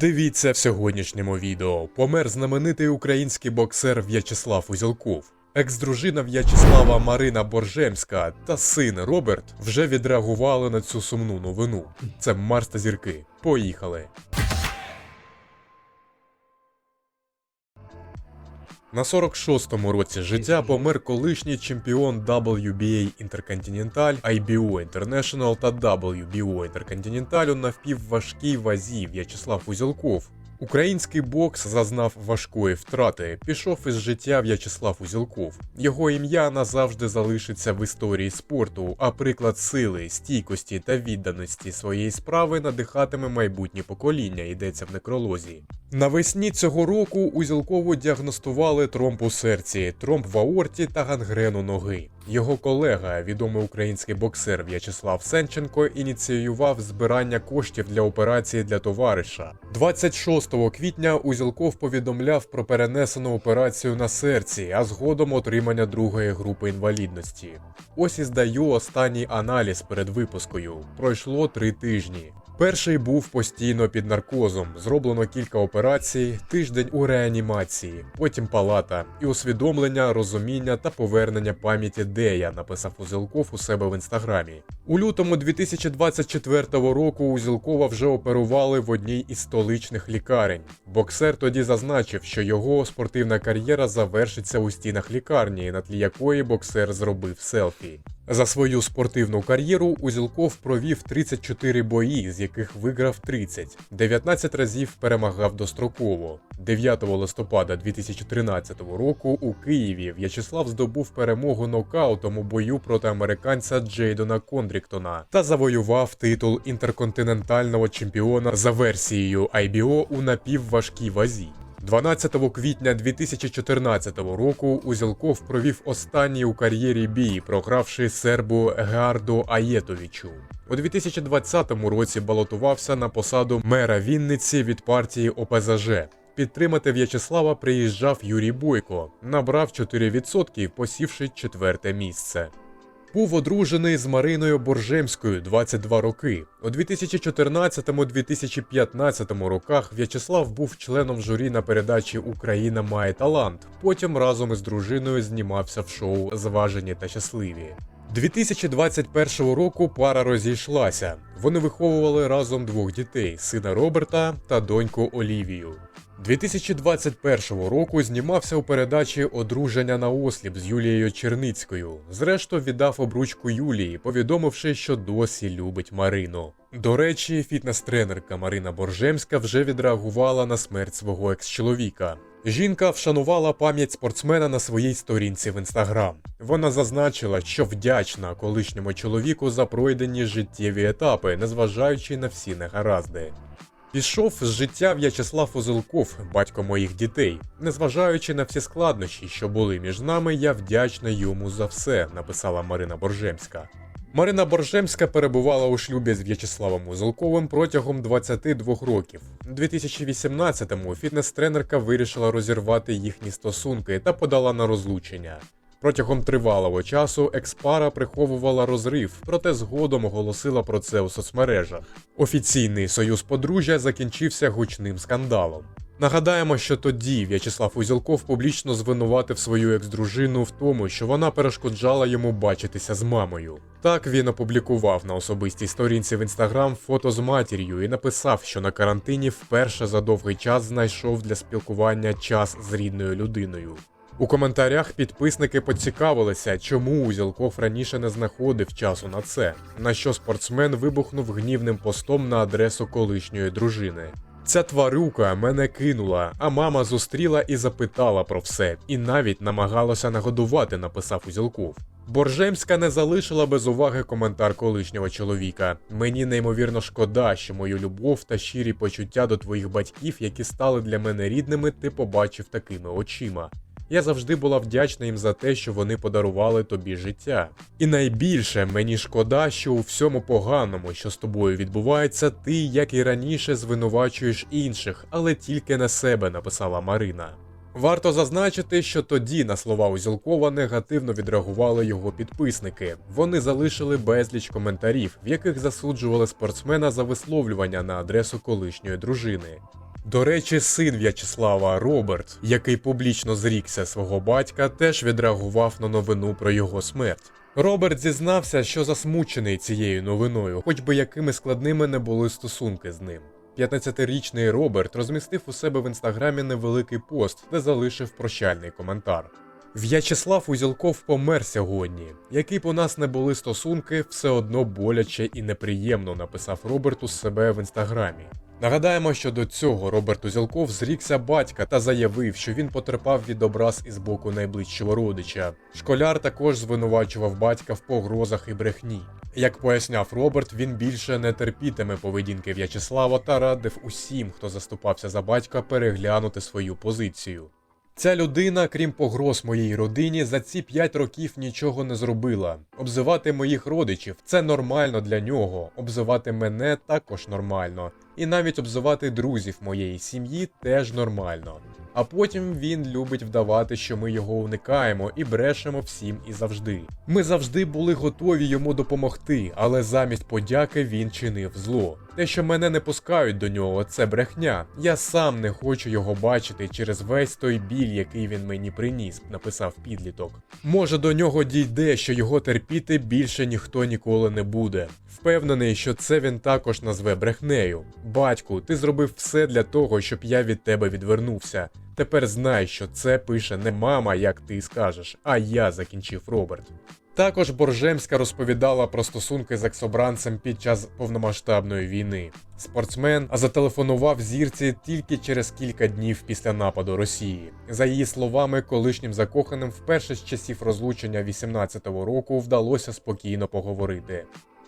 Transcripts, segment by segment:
Дивіться в сьогоднішньому відео. Помер знаменитий український боксер В'ячеслав Узілков. Екс-дружина В'ячеслава Марина Боржемська та син Роберт вже відреагували на цю сумну новину. Це Марс та зірки. Поїхали. На 46-му році життя помер колишній чемпіон WBA Intercontinental, IBO International та WBO Intercontinental у навпівважкій вазі В'ячеслав Узілков. Український бокс зазнав важкої втрати. Пішов із життя В'ячеслав Узілков. Його ім'я назавжди залишиться в історії спорту, а приклад сили, стійкості та відданості своєї справи надихатиме майбутнє покоління. Йдеться в некролозі. Навесні цього року Узілкову діагностували тромб у серці, тромб в аорті та гангрену ноги. Його колега, відомий український боксер В'ячеслав Сенченко, ініціював збирання коштів для операції для товариша. 26 квітня Узілков повідомляв про перенесену операцію на серці, а згодом отримання другої групи інвалідності. Ось і здаю останній аналіз перед випускою. Пройшло три тижні. Перший був постійно під наркозом, зроблено кілька операцій, тиждень у реанімації, потім палата і усвідомлення, розуміння та повернення пам'яті Дея, написав Узілков у себе в інстаграмі. У лютому 2024 року Узілкова вже оперували в одній із столичних лікарень. Боксер тоді зазначив, що його спортивна кар'єра завершиться у стінах лікарні, на тлі якої боксер зробив селфі. За свою спортивну кар'єру Узілков провів 34 бої, з яких виграв 30, 19 разів перемагав достроково. 9 листопада 2013 року у Києві В'ячеслав здобув перемогу нокаутом у бою проти американця Джейдона Кондріктона та завоював титул інтерконтинентального чемпіона за версією IBO у напівважкій вазі. 12 квітня 2014 року Узілков провів останній у кар'єрі бій, програвши сербу Геарду Аєтовичу. У 2020 році балотувався на посаду мера Вінниці від партії ОПЗЖ. Підтримати В'ячеслава приїжджав Юрій Бойко, набрав 4%, посівши четверте місце. Був одружений з Мариною Боржемською 22 роки. У 2014-2015 роках В'ячеслав був членом журі на передачі Україна має талант. Потім разом із дружиною знімався в шоу Зважені та щасливі. 2021 року пара розійшлася. Вони виховували разом двох дітей: сина Роберта та доньку Олівію. 2021 року знімався у передачі Одруження на осліп з Юлією Черницькою. Зрештою віддав обручку Юлії, повідомивши, що досі любить Марину. До речі, фітнес-тренерка Марина Боржемська вже відреагувала на смерть свого екс-чоловіка. Жінка вшанувала пам'ять спортсмена на своїй сторінці в інстаграм. Вона зазначила, що вдячна колишньому чоловіку за пройдені життєві етапи, незважаючи на всі негаразди. Пішов з життя В'ячеслав Узелков, батько моїх дітей. Незважаючи на всі складнощі, що були між нами, я вдячна йому за все, написала Марина Боржемська. Марина Боржемська перебувала у шлюбі з В'ячеславом Узелковим протягом 22 років. У 2018-му фітнес-тренерка вирішила розірвати їхні стосунки та подала на розлучення. Протягом тривалого часу експара приховувала розрив, проте згодом оголосила про це у соцмережах. Офіційний союз подружжя закінчився гучним скандалом. Нагадаємо, що тоді В'ячеслав Узілков публічно звинуватив свою екс-дружину в тому, що вона перешкоджала йому бачитися з мамою. Так він опублікував на особистій сторінці в інстаграм фото з матір'ю і написав, що на карантині вперше за довгий час знайшов для спілкування час з рідною людиною. У коментарях підписники поцікавилися, чому Узілков раніше не знаходив часу на це, на що спортсмен вибухнув гнівним постом на адресу колишньої дружини. Ця тварюка мене кинула, а мама зустріла і запитала про все, і навіть намагалася нагодувати, написав Узілков. Боржемська не залишила без уваги коментар колишнього чоловіка. Мені неймовірно шкода, що мою любов та щирі почуття до твоїх батьків, які стали для мене рідними, ти побачив такими очима. Я завжди була вдячна їм за те, що вони подарували тобі життя. І найбільше мені шкода, що у всьому поганому, що з тобою відбувається, ти, як і раніше, звинувачуєш інших, але тільки на себе, написала Марина. Варто зазначити, що тоді на слова Узілкова негативно відреагували його підписники. Вони залишили безліч коментарів, в яких засуджували спортсмена за висловлювання на адресу колишньої дружини. До речі, син В'ячеслава Роберт, який публічно зрікся свого батька, теж відреагував на новину про його смерть. Роберт зізнався, що засмучений цією новиною, хоч би якими складними не були стосунки з ним. 15-річний Роберт розмістив у себе в інстаграмі невеликий пост, де залишив прощальний коментар. В'ячеслав Узілков помер сьогодні. Які б у нас не були стосунки, все одно боляче і неприємно, написав Роберт у себе в інстаграмі. Нагадаємо, що до цього Роберт Узілков зрікся батька та заявив, що він потерпав від образ із боку найближчого родича. Школяр також звинувачував батька в погрозах і брехні. Як поясняв Роберт, він більше не терпітиме поведінки В'ячеслава та радив усім, хто заступався за батька, переглянути свою позицію. Ця людина, крім погроз моїй родині, за ці 5 років нічого не зробила. Обзивати моїх родичів це нормально для нього. Обзивати мене також нормально. І навіть обзивати друзів моєї сім'ї теж нормально. А потім він любить вдавати, що ми його уникаємо і брешемо всім і завжди. Ми завжди були готові йому допомогти, але замість подяки він чинив зло. Те, що мене не пускають до нього, це брехня. Я сам не хочу його бачити через весь той біль, який він мені приніс, написав підліток. Може до нього дійде, що його терпіти більше ніхто ніколи не буде. Впевнений, що це він також назве брехнею. Батьку, ти зробив все для того, щоб я від тебе відвернувся. Тепер знай, що це пише не мама, як ти скажеш, а я закінчив Роберт. Також Боржемська розповідала про стосунки з ексобранцем під час повномасштабної війни. Спортсмен зателефонував зірці тільки через кілька днів після нападу Росії. За її словами, колишнім закоханим вперше з часів розлучення 18-го року вдалося спокійно поговорити.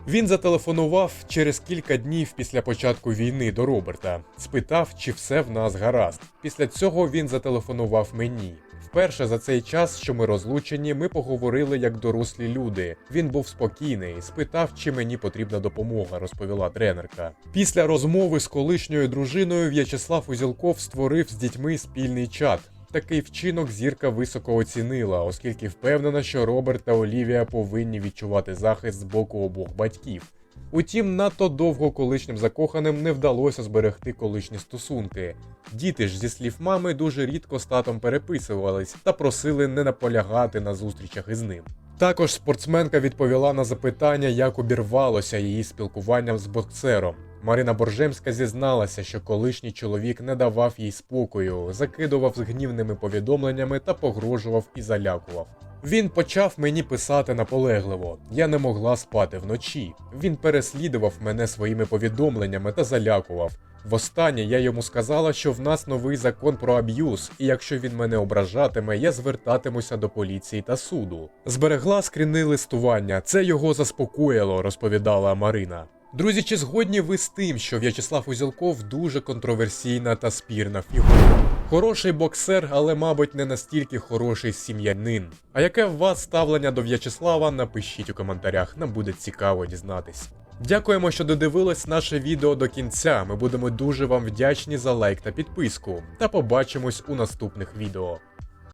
Він зателефонував через кілька днів після початку війни до Роберта, спитав, чи все в нас гаразд. Після цього він зателефонував мені. Вперше за цей час, що ми розлучені, ми поговорили як дорослі люди. Він був спокійний, спитав, чи мені потрібна допомога, розповіла тренерка. Після розмови з колишньою дружиною В'ячеслав Узілков створив з дітьми спільний чат. Такий вчинок зірка високо оцінила, оскільки впевнена, що Роберт та Олівія повинні відчувати захист з боку обох батьків. Утім, надто довго колишнім закоханим не вдалося зберегти колишні стосунки. Діти ж, зі слів мами, дуже рідко з татом переписувались та просили не наполягати на зустрічах із ним. Також спортсменка відповіла на запитання, як обірвалося її спілкування з боксером. Марина Боржемська зізналася, що колишній чоловік не давав їй спокою, закидував з гнівними повідомленнями та погрожував і залякував. Він почав мені писати наполегливо. Я не могла спати вночі. Він переслідував мене своїми повідомленнями та залякував. Востаннє я йому сказала, що в нас новий закон про аб'юз, і якщо він мене ображатиме, я звертатимуся до поліції та суду. Зберегла скріни листування, це його заспокоїло, розповідала Марина. Друзі, чи згодні ви з тим, що В'ячеслав Узілков дуже контроверсійна та спірна фігура? Хороший боксер, але, мабуть, не настільки хороший сім'янин. А яке в вас ставлення до В'ячеслава? Напишіть у коментарях, нам буде цікаво дізнатись. Дякуємо, що додивились наше відео до кінця. Ми будемо дуже вам вдячні за лайк та підписку. Та побачимось у наступних відео.